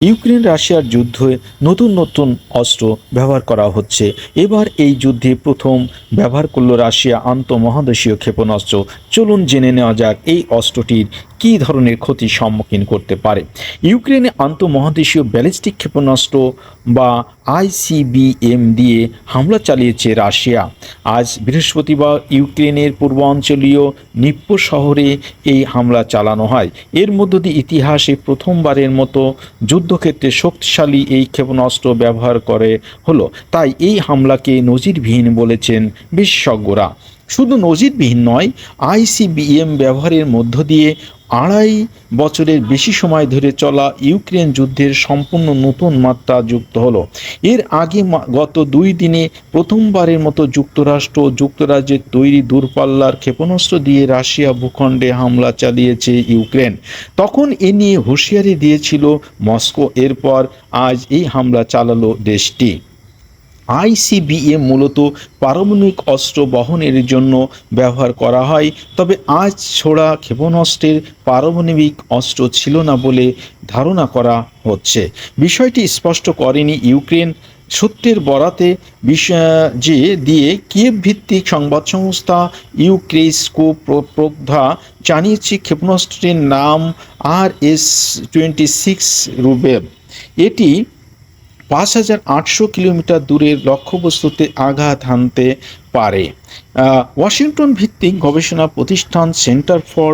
Ukraine রাশিয়ার যুদ্ধে নতুন নতুন অস্ত্র ব্যবহার করা হচ্ছে। এবার এই যুদ্ধে প্রথম ব্যবহার করল রাশিয়া আন্তঃমহাদেশীয় ক্ষেপণাস্ত্র। চলুন জেনে নেওয়া যাক এই অস্ত্রটির কী ধরনের ক্ষতির সম্মুখীন করতে পারে? ইউক্রেনে আন্তঃমহাদেশীয় ব্যালিস্টিক ক্ষেপণাস্ত্র বা আইসিবিএম দিয়ে হামলা চালিয়েছে রাশিয়া। আজ বৃহস্পতিবার ইউক্রেনের পূর্বাঞ্চলীয় নিপ্পো শহরে এই হামলা চালানো হয়। এর মধ্য দিয়ে ইতিহাসে প্রথমবারের মতো যুদ্ধক্ষেত্রে শক্তিশালী এই ক্ষেপণাস্ত্র ব্যবহার করে হলো। তাই এই হামলাকে নজিরবিহীন বলেছেন বিশেষজ্ঞরা। শুধু নজিরবিহীন নয় আইসিবিএম ব্যবহারের মধ্য দিয়ে আড়াই বছরের বেশি সময় ধরে চলা ইউক্রেন যুদ্ধের সম্পূর্ণ নতুন মাত্রা যুক্ত হলো। এর আগে গত দুই দিনে প্রথমবারের মতো যুক্তরাষ্ট্র যুক্তরাজ্যের তৈরি দূরপাল্লার ক্ষেপণাস্ত্র দিয়ে রাশিয়া ভূখণ্ডে হামলা চালিয়েছে ইউক্রেন। তখন এ নিয়ে হুঁশিয়ারি দিয়েছিল মস্কো। এরপর আজ এই হামলা চালালো দেশটি। আইসিবিএম মূলত পারমাণবিক অস্ত্র বহনের জন্য ব্যবহার করা হয়, তবে আজ ছোড়া ক্ষেপণাস্ত্রের পারমাণবিক অস্ত্র ছিল না বলে ধারণা করা হচ্ছে। বিষয়টি স্পষ্ট করেনি ইউক্রেন। সত্যের বরাতে যে দিয়ে কিয়েভ ভিত্তিক সংবাদ সংস্থা ইউক্রেসকো প্রোগ্ধা জানিয়েছে ক্ষেপণাস্ত্রের নাম R S twenty six Rubezh এটি পাঁচ হাজার আটশো কিলোমিটার দূরের লক্ষ্যবস্তুতে আঘাত হানতে পারে। ওয়াশিংটন ভিত্তিক গবেষণা প্রতিষ্ঠান Center for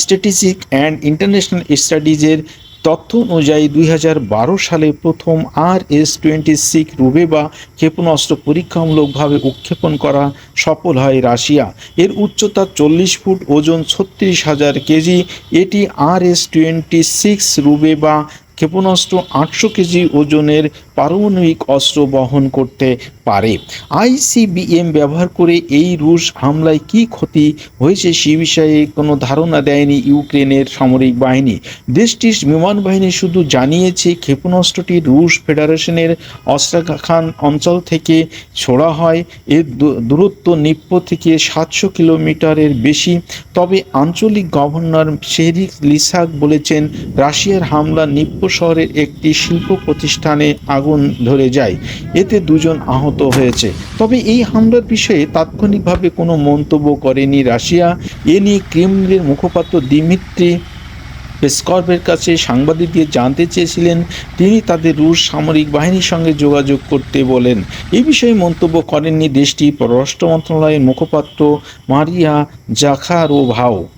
Strategic and International স্টাডিজের তথ্য অনুযায়ী দুই হাজার বারো সালে প্রথম আর এস টোয়েন্টি সিক্স রুবেবা ক্ষেপণাস্ত্র পরীক্ষামূলকভাবে উৎক্ষেপণ করা সফল হয় রাশিয়া। এর উচ্চতা চল্লিশ ফুট, ওজন ছত্রিশ হাজার কেজি। এটি আর এস টোয়েন্টি সিক্স রুবেবা ক্ষেপণাস্ত্র আটশো কেজি ওজনের পারমাণবিক অস্ত্র বহন করতে পারে। আইসিবিএম ব্যবহার করে এই রুশ হামলায় কী ক্ষতি হয়েছে সে বিষয়ে কোনো ধারণা দেয়নি ইউক্রেনের সামরিক বাহিনী। দেশটির বিমান বাহিনী শুধু জানিয়েছে, ক্ষেপণাস্ত্রটি রুশ ফেডারেশনের অস্ত্রাখান অঞ্চল থেকে ছোড়া হয়। এর দূরত্ব নিপ্পো থেকে সাতশো কিলোমিটারের বেশি। তবে আঞ্চলিক গভর্নর শেরিক লিসাক বলেছেন, রাশিয়ার হামলা নিপ্পো শহরের একটি শিল্প প্রতিষ্ঠানে আগুন ধরে যায়। এতে দুজন আহত হয়েছে। তবে এই হামলার বিষয়ে তাৎক্ষণিকভাবে কোনো মন্তব্য করেনি রাশিয়া। এ নিয়ে ক্রেমলিনের মুখপাত্র দিমিত্রি পেসকর্ভের কাছে সাংবাদিকদের জানতে চেয়েছিলেন। তিনি তাদের রুশ সামরিক বাহিনীর সঙ্গে যোগাযোগ করতে বলেন। এ বিষয়ে মন্তব্য করেননি দেশটির পররাষ্ট্র মন্ত্রণালয়ের মুখপাত্র মারিয়া জাখারোভাও।